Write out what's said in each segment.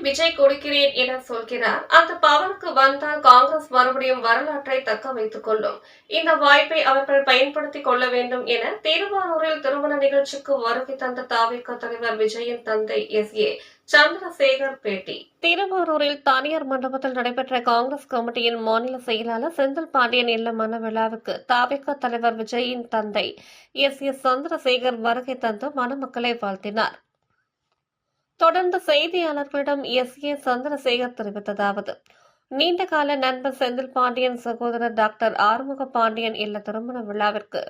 விஜய் கொடுக்கிறேன் என சொல்கிறார். அந்த பவருக்கு வந்தால் காங்கிரஸ் மறுபடியும் வரலாற்றை தக்க வைத்துக் கொள்ளும். இந்த வாய்ப்பை அவர்கள் பயன்படுத்திக் கொள்ள வேண்டும் என திருவாரூரில் திருமண நிகழ்ச்சிக்கு வருகை தந்த தாவிக தலைவர் விஜயின் தந்தை எஸ். ஏ. சந்திரசேகர் பேட்டி. திருவாரூரில் தனியார் மண்டபத்தில் நடைபெற்ற காங்கிரஸ் கமிட்டியின் மாநில செயலாளர் செந்தில் பாண்டியன் இல்ல மன விழாவுக்கு தாவிக தலைவர் விஜயின் தந்தை எஸ். எஸ் சந்திரசேகர் வருகை தந்து மணமக்களை வாழ்த்தினார். தொடர்ந்து செய்தியாளர்களிடம் எஸ். ஏ. சந்திரசேகர் தெரிவித்ததாவது நீண்டகால நண்பர் செந்தில் பாண்டியன் சகோதரர் டாக்டர் ஆறுமுக பாண்டியன் இல்ல திருமண விழாவிற்கு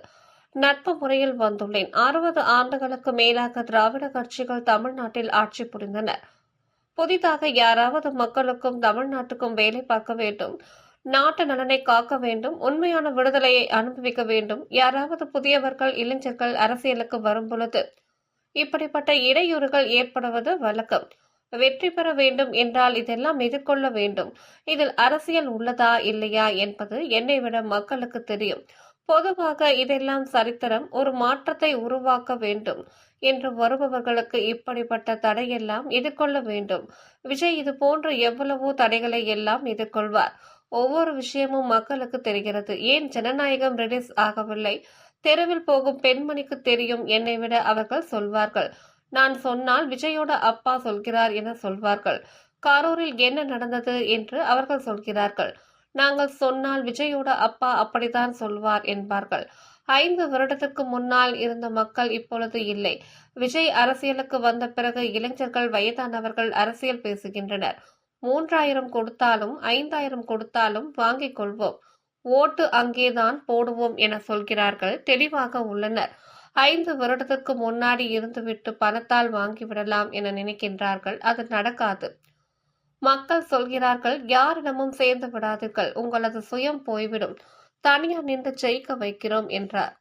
நட்பு முறையில் வந்துள்ளேன். அறுபது ஆண்டுகளுக்கு மேலாக திராவிட கட்சிகள் தமிழ்நாட்டில் ஆட்சி புரிந்தனர். புதிதாக யாராவது மக்களுக்கும் தமிழ்நாட்டுக்கும் வேலை பார்க்க வேண்டும் நாட்டு நலனை காக்க வேண்டும் உண்மையான விடுதலையை அனுபவிக்க வேண்டும் யாராவது புதியவர்கள் இளைஞர்கள் அரசியலுக்கு வரும் பொழுது இப்படிப்பட்ட இடையூறுகள் ஏற்படுவது வழக்கம். வெற்றி பெற வேண்டும் என்றால் இதெல்லாம் எதிர்கொள்ள வேண்டும். இதில் அரசியல் உள்ளதா இல்லையா என்பது என்னை விட மக்களுக்கு தெரியும். பொதுவாக இதெல்லாம் சரித்திரம் ஒரு மாற்றத்தை உருவாக்க வேண்டும் என்று வருபவர்களுக்கு இப்படிப்பட்ட தடையெல்லாம் எதிர்கொள்ள வேண்டும். விஜய் இது போன்ற எவ்வளவோ தடைகளை எல்லாம் எதிர்கொள்வார். ஒவ்வொரு விஷயமும் மக்களுக்கு தெரிகிறது. ஏன் ஜனநாயகம் ரிலீஸ் ஆகவில்லை? தெருவில் போகும் பெண்மணிக்கு தெரியும் என்னை விட அவர்கள் சொல்வார்கள். நான் சொன்னால் விஜயோட அப்பா சொல்கிறார் என சொல்வார்கள். காரூரில் என்ன நடந்தது என்று அவர்கள் சொல்கிறார்கள். நாங்கள் சொன்னால் விஜயோட அப்பா அப்படித்தான் சொல்வார் என்பார்கள். ஐந்து வருடத்துக்கு முன்னால் இருந்த மக்கள் இப்பொழுது இல்லை. விஜய் அரசியலுக்கு வந்த பிறகு இளைஞர்கள் வயதானவர்கள் அரசியல் பேசுகின்றனர். மூன்றாயிரம் கொடுத்தாலும் ஐந்தாயிரம் கொடுத்தாலும் வாங்கிக் கொள்வோம். ஓட்டு அங்கேதான் போடுவோம் என சொல்கிறார்கள். தெளிவாக உள்ளனர். ஐந்து வருடத்துக்கு முன்னாடி இருந்துவிட்டு பணத்தால் வாங்கிவிடலாம் என நினைக்கின்றார்கள். அது நடக்காது. மக்கள் சொல்கிறார்கள் யாரிடமும் சேர்ந்து விடாதீர்கள். உங்களது சுயம் போய்விடும். தனியார் நின்று ஜெயிக்க வைக்கிறோம் என்றார்.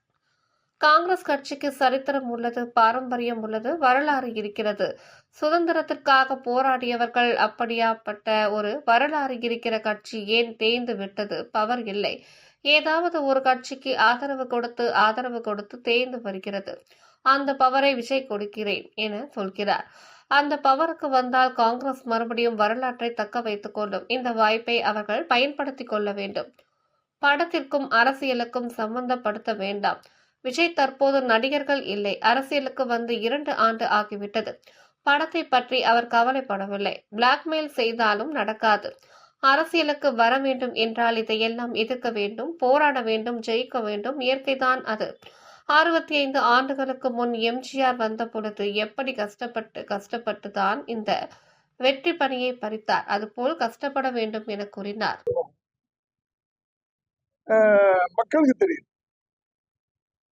காங்கிரஸ் கட்சிக்கு சரித்திரம் உள்ளது பாரம்பரியம் உள்ளது வரலாறு இருக்கிறது. சுதந்திரத்திற்காக போராடியவர்கள் அப்படியாப்பட்ட ஒரு வரலாறு இருக்கிற கட்சி ஏன் தேய்ந்து விட்டது? பவர் இல்லை. ஏதாவது ஒரு கட்சிக்கு ஆதரவு கொடுத்து ஆதரவு கொடுத்து தேய்ந்து வருகிறது. அந்த பவரை விஜய் கொடுக்கிறேன் என சொல்கிறார். அந்த பவருக்கு வந்தால் காங்கிரஸ் மறுபடியும் வரலாற்றை தக்க வைத்துக் கொள்ளும். இந்த வாய்ப்பை அவர்கள் பயன்படுத்திக் கொள்ள வேண்டும். படத்திற்கும் அரசியலுக்கும் சம்பந்தப்படுத்த வேண்டாம். விஜய் தற்போது நடிகர்கள் இல்லை. அரசியலுக்கு வந்து இரண்டு ஆண்டு ஆகிவிட்டது. படத்தை பற்றி அவர் கவலைப்படவில்லை. பிளாக்மெயில் செய்தாலும் நடக்காது. அரசியலுக்கு வர வேண்டும் என்றால் இதையெல்லாம் எதிர்க்க வேண்டும் போராட வேண்டும் ஜெயிக்க வேண்டும். இயற்கைதான் அது. அறுபத்தி ஐந்து ஆண்டுகளுக்கு முன் எம்ஜிஆர் வந்த பொழுது எப்படி கஷ்டப்பட்டு கஷ்டப்பட்டு தான் இந்த வெற்றி பணியை பறித்தார். அதுபோல் கஷ்டப்பட வேண்டும் என கூறினார். மக்களுக்கு தெரியும்.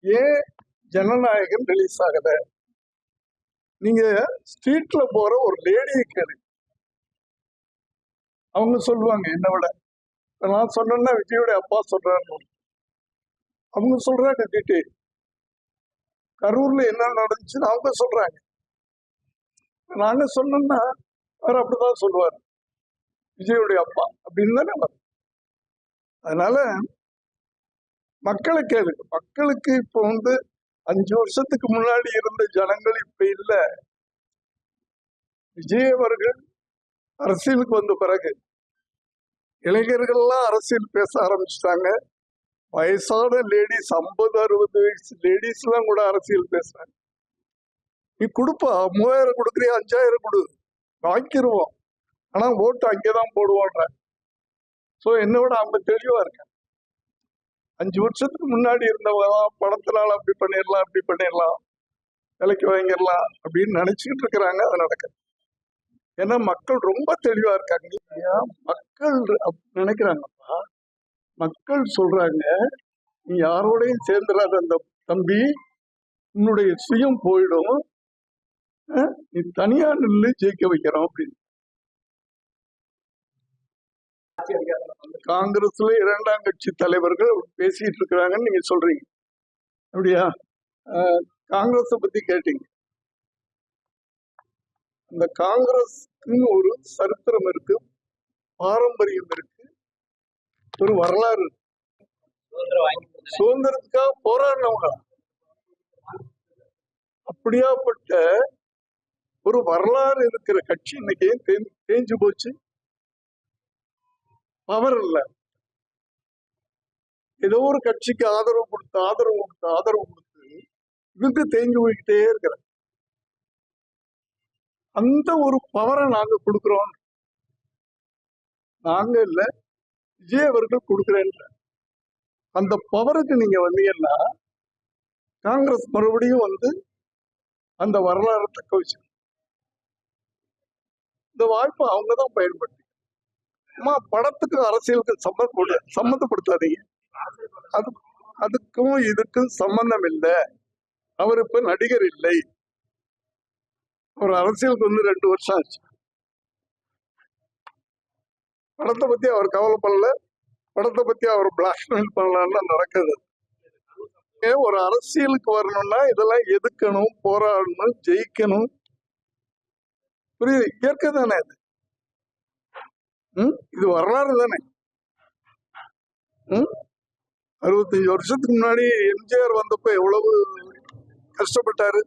ஏன் ஜனநாயகம் ரிலீஸ் ஆகல. நீங்க ஸ்ட்ரீட்ல போற ஒரு லேடியை கேளு. அவங்க சொல்லுவாங்க என்ன விட. நான் சொன்னேன்னா விஜயோட அப்பா சொல்றாரு. அவங்க சொல்றாங்க டீட்டெயில் கரூர்ல என்ன நடந்துச்சுன்னு அவங்க சொல்றாங்க. நாங்க சொன்னோம்னா அவர் அப்படிதான் சொல்லுவார். விஜயோடைய அப்பா அப்படின்னு தானே அதனால மக்களை கேளுங்க மக்களுக்கு இப்போ வந்து அஞ்சு வருஷத்துக்கு முன்னாடி இருந்த ஜனங்கள் இப்ப இல்ல. விஜய் அவர்கள் அரசியலுக்கு வந்த பிறகு இளைஞர்கள்லாம் அரசியல் பேச ஆரம்பிச்சிட்டாங்க. வயசான லேடிஸ் ஐம்பது அறுபது வயசு லேடிஸ் எல்லாம் கூட அரசியல் பேசுறாங்க. நீ கொடுப்பா மூவாயிரம் கொடுக்குறியா அஞ்சாயிரம் கொடு வாங்கிருவோம். ஆனா ஓட்டு அங்கேதான் போடுவோன்ற சோ என்னை விட அவங்க தெளிவா இருக்கேன் அஞ்சு வருஷத்துக்கு முன்னாடி இருந்தவங்க படத்தினால அப்படி பண்ணிடலாம் அப்படி பண்ணிடலாம் விலைக்கு வாங்கிடலாம் அப்படின்னு நினைச்சுக்கிட்டு இருக்கிறாங்க. அது நடக்குது. ஏன்னா மக்கள் ரொம்ப தெளிவா இருக்காங்க. இல்லையா? மக்கள் நினைக்கிறாங்கப்பா. மக்கள் சொல்றாங்க நீ யாரோடையும் சேர்ந்துடாத அந்த தம்பி. உன்னுடைய சுயம் போயிடும். நீ தனியா நின்று ஜெயிக்க வைக்கிறோம் அப்படின்னு. காங்கிரஸ்ல இரண்டாம் கட்சி தலைவர்கள் பேசிட்டு இருக்கிறாங்கன்னு நீங்க சொல்றீங்க. அப்படியா? அஹ், பத்தி கேட்டீங்க. அந்த காங்கிரஸ்க்குன்னு ஒரு சரித்திரம் இருக்கு பாரம்பரியம் இருக்கு ஒரு வரலாறு சுதந்திரத்துக்காக போராடினவங்க. அப்படியாப்பட்ட ஒரு வரலாறு இருக்கிற கட்சி இன்னைக்கு தேஞ்சு போச்சு? பவர் இல்ல. ஏதோ ஒரு கட்சிக்கு ஆதரவு கொடுத்து ஆதரவு கொடுத்து ஆதரவு கொடுத்து இருந்து தேங்கி போய்கிட்டே இருக்கிற அந்த ஒரு பவரை நாங்க கொடுக்குறோம். நாங்க இல்ல. விஜய் அவர்கள் கொடுக்குறேன்ற அந்த பவருக்கு நீங்க வந்தீங்கன்னா காங்கிரஸ் மறுபடியும் வந்து அந்த வரலாறு தக்க வச்சு இந்த வாய்ப்பை அவங்க தான் பயன்படுத்தி அம்மா படத்துக்கும் அரசியலுக்கு சம்மந்த சம்மந்தப்படுத்தாதீங்க. அது அதுக்கும் இதுக்கும் சம்பந்தம் இல்லை. அவர் இப்ப நடிகர் இல்லை. அவர் அரசியலுக்கு வந்து ரெண்டு வருஷம் ஆச்சு. படத்தை பத்தி அவர் கவலை பண்ணல படத்தை பத்தி அவர் பிளாக்மெயில் பண்ணலாம்னு நடக்குது. ஒரு அரசியலுக்கு வரணும்னா இதெல்லாம் எதுக்கணும் போராடணும் ஜெயிக்கணும். புரியுது? இயற்கை தானே அது. ம்? இது வரலாறு தானே ம்? அறுபத்தஞ்சு வருஷத்துக்கு முன்னாடி எம்ஜிஆர் வந்தப்ப எவ்வளவு கஷ்டப்பட்டாரு